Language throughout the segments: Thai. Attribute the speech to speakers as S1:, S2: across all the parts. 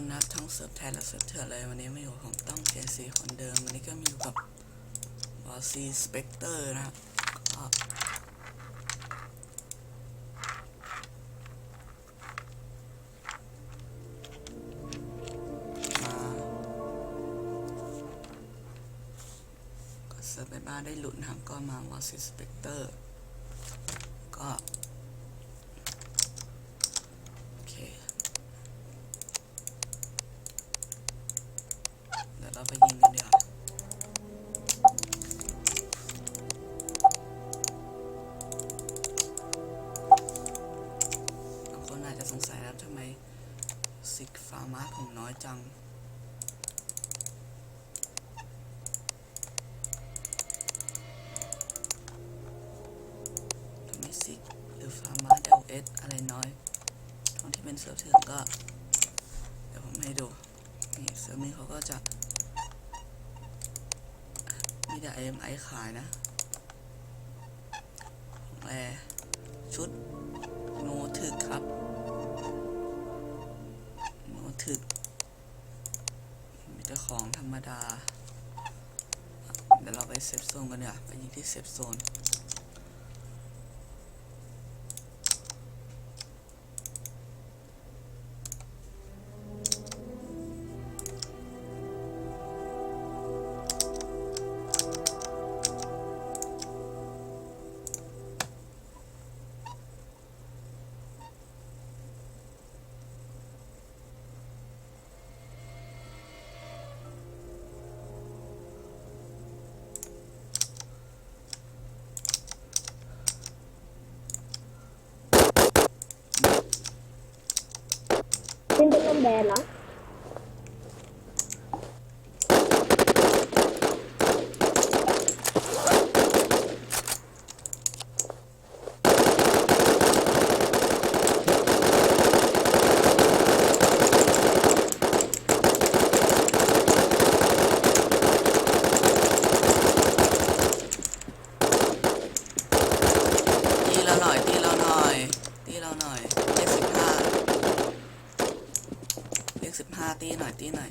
S1: คนนะครับทั้งเซิร์ฟแทนและเซิร์ฟเถื่อนเลยวันนี้ไม่อยู่ผมต้องเจซีคนเดิม วันนี้ก็มีอยู่กับบอสซีสเปกเตอร์นะครับก็มาก็เซิร์ฟไปบ้านได้หลุดนะครับก็มาบอสซีสเปกเตอร์ก็ ก็เดี๋ยวผมให้ดูนี่เซิร์ฟนี้เขาก็จะ มีแต่ AMI ขายนะแอร์ชุดโนถึกครับโนถึก มีแต่ของธรรมดา เดี๋ยวเราไปเซฟโซนกันเดี๋ยวไปยิงที่เซฟโซน
S2: เป็นลมแดดเหรอ
S1: ตีเราหน่อย ตีเราหน่อย ตีเราหน่อย เลขสิบห้าเลขสิบห้าตีหน่อย ตีหน่อย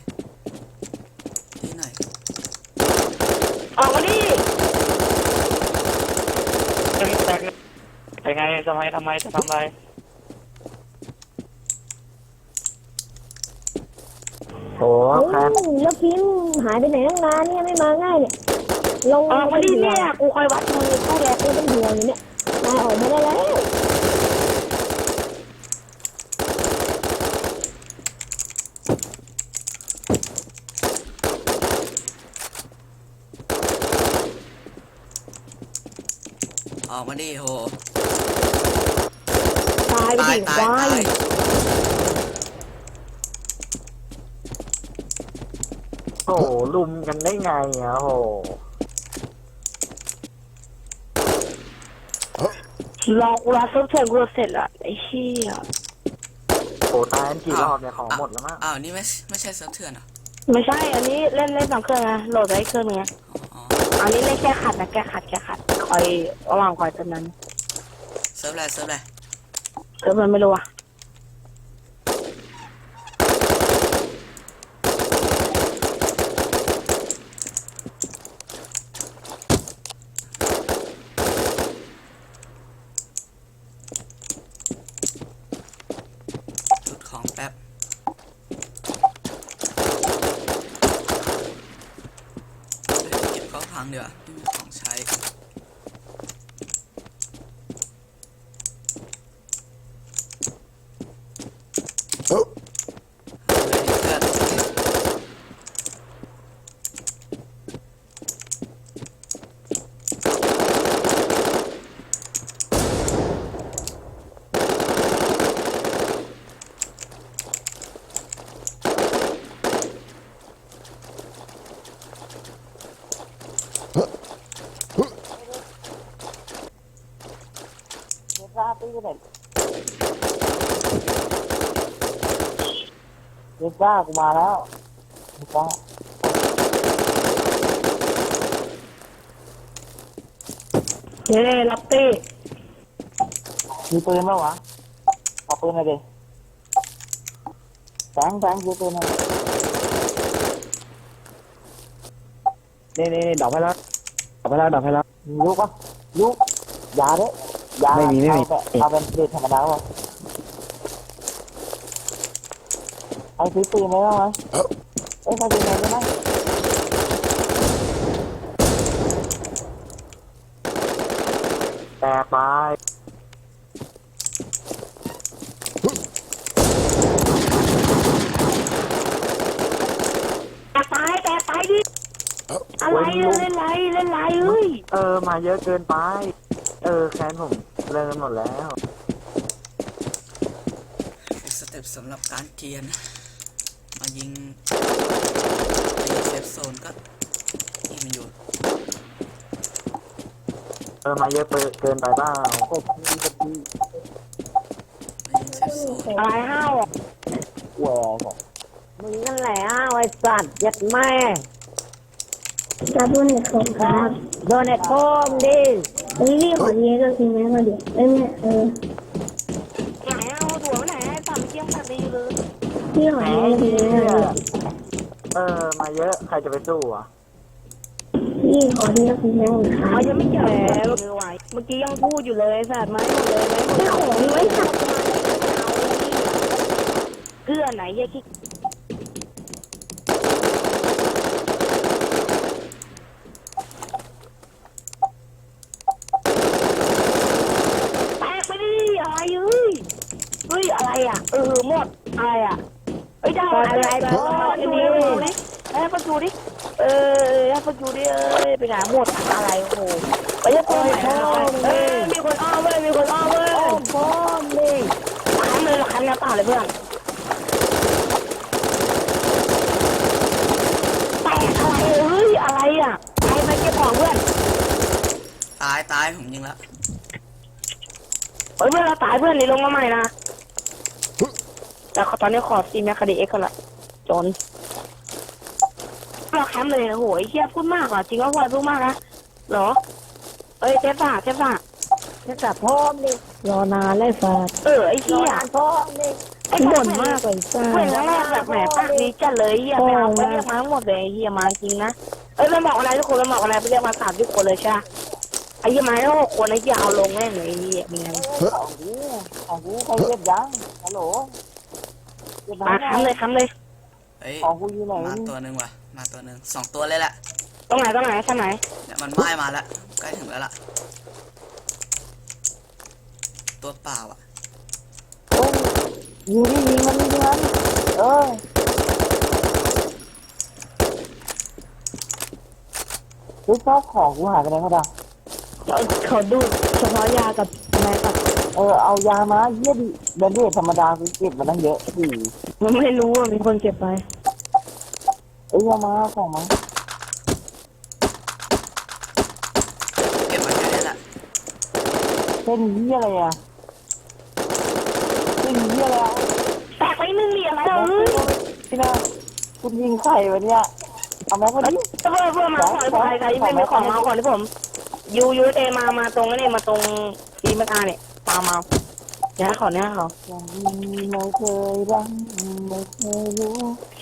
S1: ตีหน่อย
S3: ออกมาดิ
S4: เป็นไง ทำไมทำไมจะทำอะไรโห
S2: โอ้
S4: ครับ
S2: แล้วพิมพ์หายไปไหนตั้งนานเนี่ยไม่มาง่ายเนี่ยลง
S3: ออกมาดิเนี่ยกูคอยวัดมือตู้แล
S2: กูเป็นห่วงอยู่เนี่ยนายออกมาได้แล้ว
S1: ออกมาดิโห
S2: ตายไป
S1: ตาย
S2: ดิ
S1: ตาย
S2: ควา
S1: ตายย
S4: โหลุมกันได้ไงอะโห
S3: รอกูรับเซิร์ฟเถื่อนกูเสร็จละไอ้เหี้ย
S4: โหตายกันกี่รอบเนี่ยของหมดแล้วมั้ง
S1: อ้าวนี่ไม่ไม่ใช่เซิร์ฟเถื่อนเหรอ
S3: ไม่ใช่ อันนี้เล่นเล่นสองเครื่องนะโหลดไว้เครื่องนึงนะ
S1: อ๋อ
S3: อันนี้เล่นแก้ขัดนะแก้ขัดแก้ขัดคอยระหว่างคอยตอนนั้น
S1: เซิร์ฟอะไรเซิร์ฟอะไร
S3: เซิร์ฟมันไม่รู้อะ
S1: จุดของแป๊บ เก็บเข้าพังเดี๋ยวาไม่มีของใช้ เอาเลยเพื่อน
S4: เด็กจ้ากูมาแล้วเด็กจ้า
S3: เย้รับตี้
S4: มีปืนไหมวะเอาปืนมาดิแสงแสงกูตัวนึงนี่นี่นี่ดับให้แล้วดับให้แล้วดับให้แล้วลูกปะลูก ยาเด้ยาไม่มีไม่มีเอาเป็นเด็ดธรรมดาวะเอาซื้อปืนไหมล่ะวะเอ้ยเขาปืนไหนกันบ้างแต่ไป
S3: แต่ตายแต่ตายดิอะไรอะเล่นไรเล่นไรเอ้ย
S4: เออ มาเยอะเกินไป เออ แคนผม เลิกกันหมดแล้ว
S1: อีกสเต็ปสำหรับการเกียน มายิงยิงเซฟโซนก็ยิงมันอยู่
S4: เออมาเยอะเกินไปเปล่า
S1: มายิงเซฟโซน
S3: อะไรห้าวอะ
S4: แหวก
S2: มึงนั่นแหละอ้าวไอ้สัตว์ยัดแม่จะพูดในโคมครับโดนไอ้โคมดิ เฮ้ยพี่ขอเลี้ยงก็คือแม่มาเดี๋ยวเอ้ยแม่เออ
S3: ไหนเอาตัวไปไหนตัดเกี้ยงตัดดีเลย
S2: พี่ขอเลี้ยงก็คือแม่มาเดี๋ยว
S4: เออ มาเยอะ ใครจะไปสู้อะ
S2: พี่ขอเลี้ยงก็คือแม่ครั
S3: เอายังไม่เจอเลยไหวเมื่อกี้ยังพูดอยู่เลยสัตว์ไม้หมดเลยไม้หมด
S2: ไม่ขอไม่ท
S3: เกลือไหนยายคิดแตกไปดิอะไรเอ้ยเฮ้ยอะไรอะ เออหมดอะไรอะเอ้ยได้อะไรก็ดูดิดูดิให้ประตูดิเอ อให้ประตูดิเอ้ยไปไหนหมดอะไรโอ้โหไปยังตัวไหนเอ้ยมีคนอ้อมเว้ยมีคนอ้อมเว้ยำ
S2: โอ้โคมดิ
S3: คันเลยคันแล้วเปล่าเลยเพื่อนแตกอะไรเฮ้ยอะไรอะใครมาเก็บของเพื่อน
S1: ตายตายผมยิงแล้ว
S3: เฮ้ยเพื่อนเราตายเพื่อนนี่ลงมาใหม่นะแต่ตอนนี้ขอซีแมคคดีเอ็กซ์กันละจน มป์เลยโหยเฮียพูดมากอะจริงว่าพลอยพูดมากนะเหรอ เอ้ยเจ๊ฝ่าเจ๊ฝ่า
S2: จะจับพ่อมดิรอนานเลยสัตว์
S3: เออไอ้
S2: รอ
S3: เฮีย
S2: นานพ่อมดิ
S3: ไอ้บ่นมากเลยจ้า เพื่อนแรกแบบแหมปากดีจัดเลยเฮียไปเอาไปเรียกมาทั้งหมดเลยเฮียมาจริงนะเอ้ยมันบอกอะไรทุกคนมันบอกอะไรไปเรียกมาสามทุกคนเลยใช่ไอ้เฮียมาแล้วหกคนไอ้เฮียเอาลงแน่เลยไอ้เฮียเป็นไง
S4: ของกูของกูเขาเรียบยังฮัลโหลเรียบ
S3: มา
S4: ยัง
S3: ทำเลยทำเลย
S1: เฮ้ย
S4: ของกูอยู่ไหน
S1: มาตัวหนึ่งว่ะ มาตัวหนึ่งสองตัวเลยแหละ
S3: ตรงไหนตรงไหนท่านไหน
S1: เนี่ยมันไหม้มาแล้วใกล้ถึงแล้วล่ะ ตัวเปล่าอะ
S4: ยิงดิยิงมันยิงมันเออลูกชอบของกูหายไปไหนเขาดัง
S2: เขาดูเฉพาะยากับแม่กับ
S4: เออเอายามาเยี่ยดิเบนเดธรรมดากูเก็บมาตั้งเยอะสี่
S2: มันไม่รู้อะมีคนเก็บไป
S4: เอ้ยเอามาของมา
S1: เก็บมาแค่นี้แหละ
S4: เส้นเยี่ยอะไรอะเส้นเยี่ยอะไรอะ
S3: แตกไปหนึ่งเหรียญแล้วเฮ้ย
S4: พี่นาคุณยิงไข่วะเนี่ยเอาแม็กมาดิ
S3: เพื่อเพื่อมาขอให้ผมใครใครไม่มีของมาขอที่ผม ยูยูเอมามาตรงนี้มาตรงทีมอาเนี่ยมามาเนี่ยขอเนี่ยขอ
S4: ยังไม่เคยรักไม่เคยรู้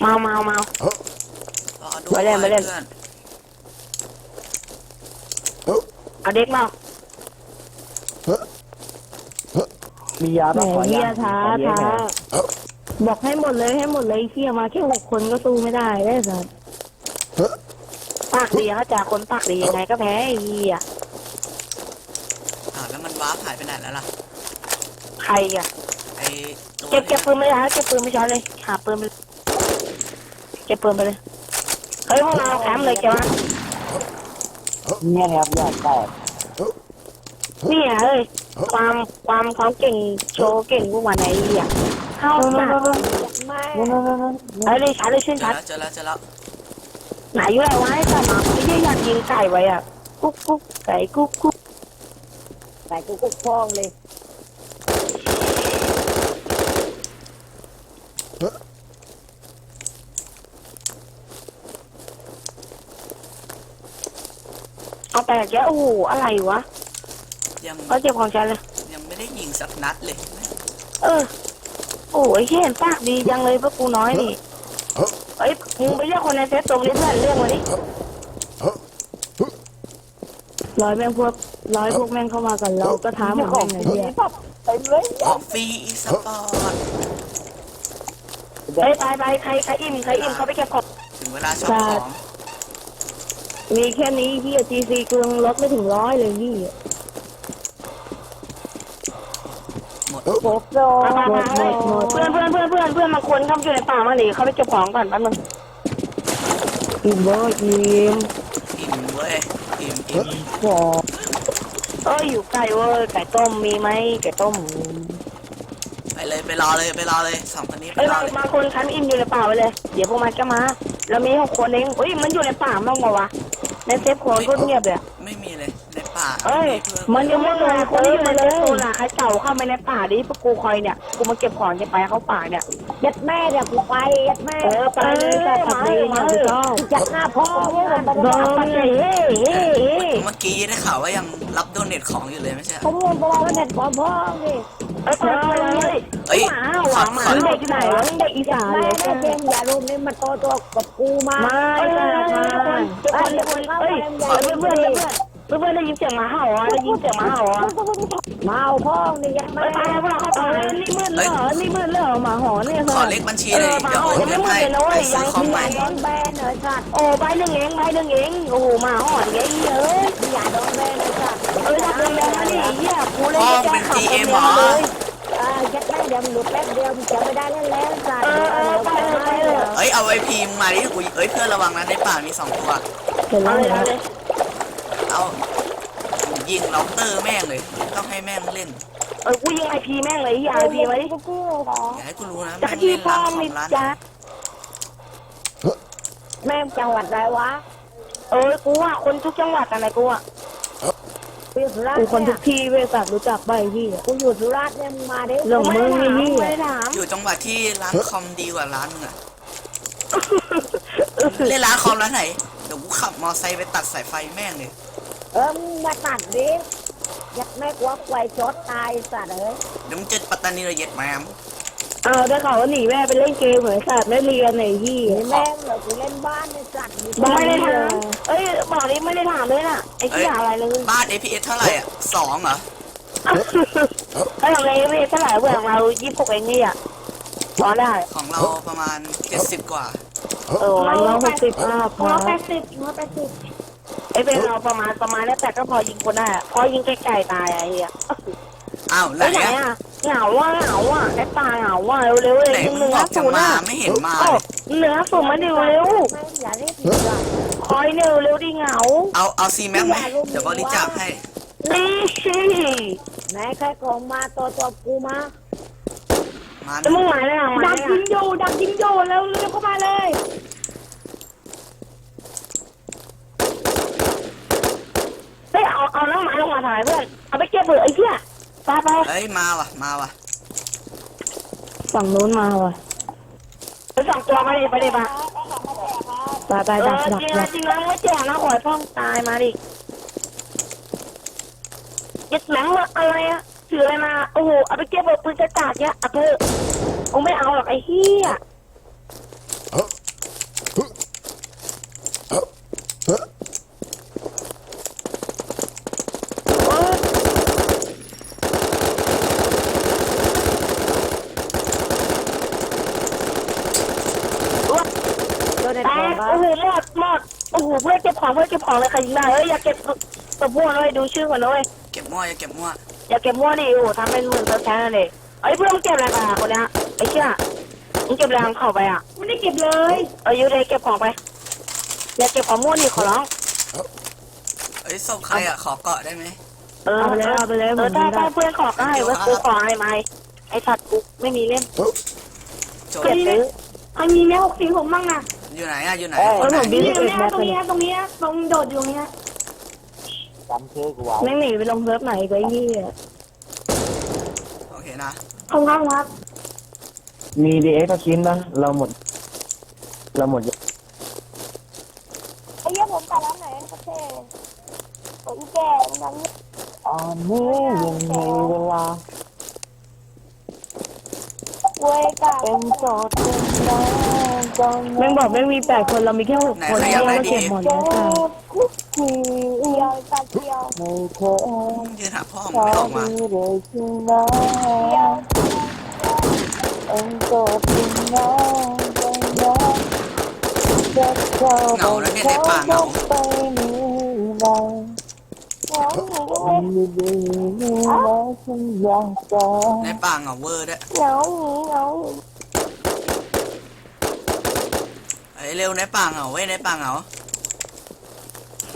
S3: มามามา
S1: รอ ดู
S3: ไม่เล่นไม่เล่น
S1: พื่อน
S3: เอาเด็กมา
S4: มียา
S2: แหม
S4: บ้างขอ
S2: เฮีย
S4: ยา
S2: ท้า
S4: ขอเยอะ
S2: ท้า
S4: หน่อย
S2: บอกให้หมดเลยให้หมดเลยเฮียมาแค่หกคนก็สู้ไม่ได้ได้สัตว์
S3: ปากดีเขาจากคนปากดียังไงก็แพ้ไอ้เหี้ย
S1: อ่าวแล้วมันว้าร์ปหายไปไหนแล้วล่ะ
S3: ใครอะ
S1: ไอตัว
S3: เก็บเก็บปื
S1: นี้
S3: นไม่ได้เก็บปืนไม่ใช้เลยหาปืนไปเก็บปืนไปเลย เฮ้ยพวกเราแคมป์เลยแกวะ
S4: เนี่ยนะครับอยากแตก
S3: นี่เฮ้ยความความความเก่งโชว์เก่งพวกมันไอ้เหี้ยเข้าหนัก
S2: ไม่
S4: นั่นนั่นนั่นนั่น
S3: เฮ้ยเลยชัดเลยชื่น
S1: เจอ
S3: ชัด
S1: แล้วเจอแล้วเจอแล้ว
S3: ไหนอยู่ไหนวะไอ้สัตว์ไม่ได้อยากยิงไก่ไว้อะกุ๊กกุ๊กไก่กุ๊กกุ๊ก
S2: ใส่กูกุกพ่องเลย
S3: เอาแต่แกโอ้โหอะไรวะ
S1: ยัง
S3: ก็เจ็บของฉันเลย
S1: ยังไม่ได้ยิงสักนัดเลย
S3: เออโคโอ้ยเห็นปากดีจังเลยพวกกูน้อยนี่เอ้ยมึงไปเรียกคนในเซตตรงนี้เพื่อนเรียกมาดิ
S2: ร้อยแม่งพวกร้อยพวกแม่งเข้ามากันเราก็ท้าหมดแม่งเลยเฮีย
S4: เต็มเลย
S1: ของฟรีอีสปอร์ต
S3: เฮ้ยไปไปใครใครอิ่มใครอิ่มเขาไปเก็บของ
S1: ถึงเวลาช็อปของ
S2: มีแค่นี้พี่จีซีกูยังลดไม่ถึงร้อยเลยพี่
S1: หมด
S2: โป๊กโด
S3: มามามาเฮ้ยเพื่อนเพื่อนเพื่อนเพื่อนเพื่อนบางคนเขาอยู่ในป่ามาหนิเขาไปเก็บของก่อนแป๊บนึง
S2: อิ่มเบอร์อิ่ม
S1: อิ่มเว้ย อิ่มอิ่ม
S2: พอ
S3: เอ้ยอยู่ไก่เว้ยไก่ต้มมีไหมไก่ต้ม
S1: ไปเลยไปรอเลยไปรอเลยสองคนนี้ไป
S3: เอ้ย
S1: รอบา
S3: ง
S1: เลย
S3: บางคนคันอิ่มอยู่ในป่าไปเลย เดี๋ยวพวกมันก็มาเรามีหกคนเองเฮ้ยมันอยู่ในป่าบ้างปะวะ ในเซฟโคนก็เงียบเลยอะ
S1: ไม่มีเลยในป่า
S3: เอ้ย
S1: เพื่อน
S3: มันยังไม่เลยคนที่อยู่ในเซฟโซนอะใครเต่าเข้าไปในป่าดิพวกกูคอยเนี่ย กูมาเก็บของจะไปเข้าป่าเนี่ย
S2: ยัดแม่เดี๋ยวกูไปยัดแม่
S3: เออไปเลย
S2: จัด
S3: มา
S2: เล
S3: เลยย
S2: มา
S3: มา
S2: เล
S3: เลยย
S2: จัดหน้าพ่อเว้ยผม
S3: เบอ
S2: บอก
S3: ร์
S2: ไป
S3: เฮ้
S2: เลย
S3: เฮ้เฮ้
S1: เมื่อกี้ได้ข่าวว่ายังรับโดเนทของอยู่เลยไม่ใช่เหรอ
S2: ผมงงบอกว่าเน็ตพ่อพ่อดิ
S3: เอ้ยไปเลย
S1: เอ้ย
S3: หมาหวาหมาเด็กไหนวะเด็กอีสาน
S2: แม่
S3: เลย
S2: แม่เจมอย่ารุมนี่มันโตตัวกับกูมา
S3: มาเอ้ยเอ้ยเพื่อนเพื่อนเพื่อนเพื่อนได้ยินเสียงหมาเห่าอะได้ยินเสียงหมาเห่าอะ
S2: เมาพ่อนี่ยัด
S3: ไป
S2: แม่
S3: ไปพวกเราเข้าไปนี่มืดเลยเหรอนี่มืดเลยเหรอหมาหอนเนี่ย
S1: ขอเลขบัญชีเลยเดี๋ยวโอนเงินให้ไปซื้อของใหม่
S2: โดนแบนเหรอสัตว์
S3: โอ้ใบหนึ่งเองใบหนึ่งเองโอ้โหหมาหอนเองเอ้ย
S2: อย่าโดนแบนเลยสัตว์
S3: เอ้ยทำเรื่องแรงมาดิเหี้ยกูเลยแก้ข่าวคนเดียวเลย
S2: หลุดแป๊บเดียวมึงจะไม่ได้เล่นแล้วสัตว์
S3: เออเออไปเลยไปเลย
S1: เอ้ยเอาไอพีมมาดิกูเอ้ยเพื่อนระวังนะในป่ามีสองตัว
S2: เห็นแล้
S3: เอา
S2: ว
S3: เลย
S2: เห็น
S3: เอา
S2: แล้ว
S3: เลย
S1: เอายิงเราเตอร์แม่งเลยต้องให้แม่งเล่น
S3: เออกูยิงไอพีแม่งเลยไอพีไว้ดิ
S1: อย่าให้กูรู้นะ
S3: จั
S1: แม่
S3: ก
S1: ง
S3: รจี
S1: เล่น
S3: พอ
S1: ร้าน
S3: ง
S1: ขอ
S3: นี่
S1: งร้าน
S3: จ้า
S2: แม่งจังหวัดอะไรวะ
S3: เออกูอะคนทุกจังหวัดอะไรกูอะ
S2: กูอยู่สุราษฎ
S3: กู
S2: ร์
S3: คนทุกที่เว้ยสัตว์รู้จักใบพี่
S2: กูอยู่สุราษฎร์เนี่ยมึงมาดิ
S3: เรื่องมึงนี่พี่ ไม่ได้ถาม
S1: อยู่จังหวัดที่ร้านคอมดีกว่าร้านมึงอะเล่นร้านคอมร้านไหนเดี๋ยวกูขับมอไซค์ไปตัดสายไฟแม่งเลย
S2: เออมึงมาตัดดิยัดแม่กวักไวจดตายสัตว์เอ้ย
S1: เดี๋ยวมึงเจ็ดปัตตานีระเย็ดแมม
S3: เอาได้ข่าวว่าหนีแม่ไปเล่นเกมเหมือนสัตว์ไม่เรียนไหนพี่
S2: ไอ้แม่งเหรอกูเล่นบ้านในสัตว์อยู่
S3: ไม่ได้
S2: เล
S3: ถามเอ้ยบอกนี้ไม่ได้ถามเลยน่ะไอ้ที่อะไรเลย
S1: บ้าน APS เท่าไหร่อะสองเหรอ
S3: ไอ้ของไอ้เว้ยเท่าไหร่เว้ยของเรายี่สิบหกเองนี่อะพอได้
S1: ของเราประมาณเจ็ดสิบกว่า
S3: เออเราหกสิบห้าพ
S2: หั
S3: อ
S2: วแปดสิบหัวแปดสิบ
S3: ไอ้เป็นเราประมาณประมาณนั้นแต่ก็พอยิงคนได้อะพอยิงไกลๆตายไอ้เหี้ย
S1: อ้าวไหน
S3: ไอ้ไหน
S1: อะ
S3: อะ เหงาว่ะเหงาว่ะไอ้ตายเหงาว่ะเร็วๆเลย
S1: ไหน
S3: ยิง
S1: มึ
S3: เนื้
S1: ง
S3: อบ
S1: อกจะ
S3: ศูนย์
S1: มา
S3: อะ
S1: ไม่เห็นมา
S3: โอ้
S1: เลย
S3: เนื้อศูนย์มาดิเร็ว
S2: แม่งอย่าเรียกผิดอะ
S3: คอยเร็วเร็วดิเหงา
S1: เอาเอาซีแม็กไหมเดี๋ยวบริจาคให้
S3: นี่
S2: ไหนใครของมาตัวตัวกูมา
S1: มา
S3: จะมึงหมายเลยอะหมาย
S2: ดัก
S3: เลย
S2: ยิง
S3: อะ
S2: อยู่ดักยิงอยู่เร็วเร็วเข้ามาเลย
S3: เฮ้ยเอาเอาน้ำหมายลงมาถ่ายเพื่อนเอาไปเก็บเผื่อไอ้เหี้ย ไปไป
S1: เอ้ยมาว่ะมาว่ะ
S3: ฝั่งนู้นมาว่ะไปสองตัวไปดิไปดิปะ
S2: ไปไป
S3: เอ
S2: ดัก
S3: อ
S2: ดัก
S3: จริง
S2: ดั
S3: นะ
S2: ก
S3: จริงนะไม่แจกนะขอให้พ่องตายมาดิยึดแหลงมาอะไรอะถืออะไรมาโอ้โหเอาไปเก็บเอาปืนกระจาดเนี่ยเอาเถอะกูไม่เอาหรอกไอ้เหี้ยเออ
S2: โดนใน
S3: แต
S2: ท้อง
S3: ก
S2: ครั
S3: โอ้
S2: บ
S3: โหหมดหมดโอ้โหเพื่อนเก็บของเพื่อนเก็บของเลยใครยิงได้เอ้ยอย่าเก็บตัวพวกเลยดูชื่อก่อนเลย
S1: เก็บมั่วอย่าเก็บมั่ว
S3: อย่าเก็บมั่วดิโอ้โหทำเป็นหมื่นเปอร์เซ็นต์เลยเอ้ยเพื่อนมึงเก็บอะไรไปอะคนเนี้ยไอ้เชี่ยมึงเก็บอะไรของเขาไปอะ
S2: ไม่ได้เก็บเลย
S3: เอ้ยยูเลยเก็บของไปอย่าเก็บของมั่วดิขอร้อง
S1: เอ้ยศพใครอะขอเกาะได้ไหม
S3: เออ
S2: เอาไปเลยเอาไปเลย
S3: เออถ้าถ้าเพื่อนขอก็ให้เว้ยกูขอให้ไหมไอ้สัตว์กูไม่มีเล่น
S1: โจร
S3: เก็บซื้อ
S2: อันนี้แม่หกสี่ผมบ้างนะ
S1: อยู่ไหนอะอยู่ไหน
S3: เออ
S1: คนไหน
S3: ผมบิน
S2: นี่ตรงนี้ตรงนี้ตรงนี้ตรงโดดอยู่เนี้ย
S4: จำชื่อกูไว้
S3: แม่งหนีไปลงเซิร์ฟไหนไปยี่
S1: โอเคนะ
S2: ขอบคุณครับ
S4: มีดีเอ็กซ์ชิ้นนะเราหมด เราหมด
S2: ไอ้เหี้ยผมแต่ละไหนประเทศตัวอีแก่ดัง
S4: อ่อนนี้ยังมีเวลาเป็นโสดเป็นน้องจน
S2: แม่งบอกแม่งมีแปดคนเรามีแค่หก
S1: ไหน
S2: คน
S1: ใคร
S2: เดี
S1: อยาก
S2: ว
S1: ได้
S2: เรา
S1: ดี
S2: เก็บหมดแล้วค่ะ
S4: คุกคีไม่เคย
S1: ยืนหาพ่อ
S4: ข
S1: มึง
S4: อ
S1: ไม่ออกมา
S4: ดีเลยใช่ไหมเป็นโสดเป็นน้องจนน้องจะเข้า
S1: เหงาแล้วเนี่ยในป่าเหงา
S4: ไปนี่มันดีดีนี่แล้วฉันอยากจะ
S1: ในป่าเหงาเวอร์ด้วย
S2: เหงาเหงา
S1: เอ้ยเร็วในป่าเหงาเว้ยในป่าเหงา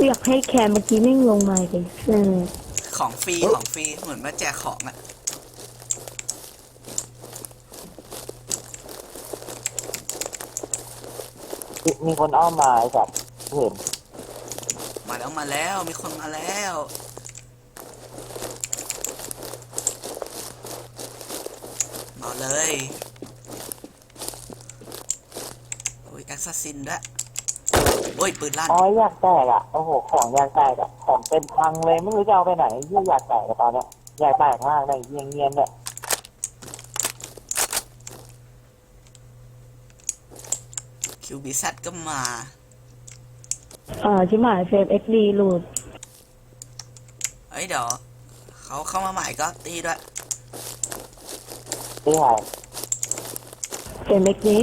S2: อยากให้แคมเมื่อกี้แม่งลงมาเลยเออ
S1: ของฟรีของฟรีเหมือนมาแจกของอะ
S4: มีคนอ้อมมาไอ้สัตว์เห็น
S1: มาแล้วมาแล้วมีคนมาแล้วมาเลยโอ้ยแอ สซัสซินด้วยโอ้ยปืนลั่น
S4: อ๋ออยากแตกอะโอ้โหของอยากแตกอะของเป็นพังเลยไม่รู้จะเอาไปไหนเยี่ยอยากแตกอะตอนเนี้ยอยากแตกมากเลยเงียเงียบๆเนี่ย
S1: คิวบีแซก็มา
S2: อ่าชิบหายเฟฟเอ็กดีหลุด
S1: เอ้ยเดี๋ยวเขาเข้ามาใหม่ก็ตีด้วย
S4: ที่ไหน
S2: เฟฟเอ็กดี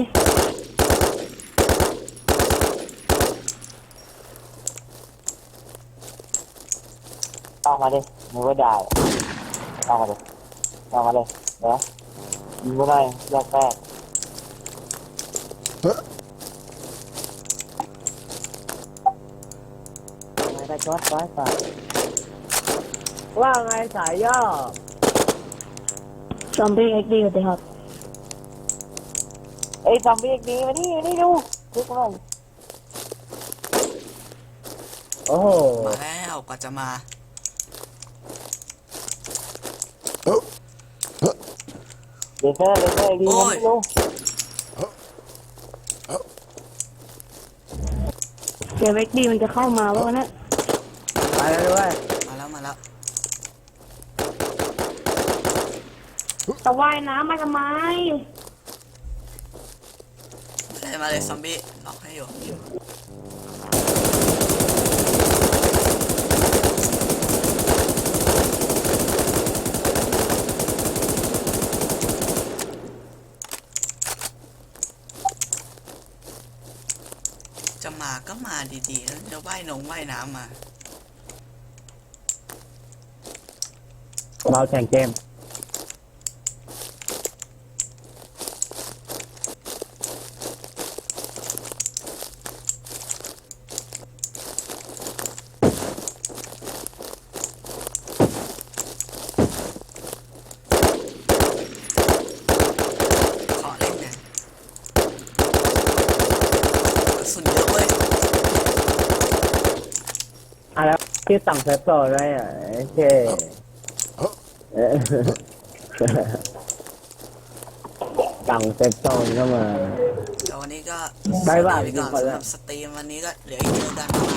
S4: อามาดิมึงก็ได้เอามาดิเอามาเลยเดี๋ยวยิงกูหน่อยอยากแตกไม่ได้ช็อตไว้สายว่าไงสายย่อ
S2: ซอมบี้เอ็กดีเลยครับ
S4: เอ้ยซอมบี้อีกนี้มานี่มานี่ดูดูหน่อยโอ้โห
S1: มาแล้วกว่าจะมา
S4: เลเซอร์เลเซอร์อีกที
S1: โอ้
S4: นะ
S1: ย
S4: ไม่รู้
S2: เฟฟเอ็กดีมันจะเข้ามาวะวะเนะ
S4: มาแล้วด้วย
S1: มาแล้วมาแล้ว
S2: จะว่ายน้ำมาทำไม
S1: มาเลยมาเลยซอมบี้ล็อกให้อยู่จะมาดีๆแล้วจะว่ายนงว่ายน้ำมา
S4: เราแข่งเกม
S1: ขอเล่นนะกระสุนเยอะเว้ย
S4: อะแล้ว ที่สั่งเซฟโซได้อะโอเคเออสั่งเซฟโซนเข้ามา
S1: แต่วันนี้ก็
S4: บ๊ายบาย
S1: สวัสดีไปก่อน
S4: ทุกคน
S1: สำห
S4: แล้
S1: รั
S4: ว
S1: บสตรีมวันนี้ก็เหลืออีกเจอกันประมาณ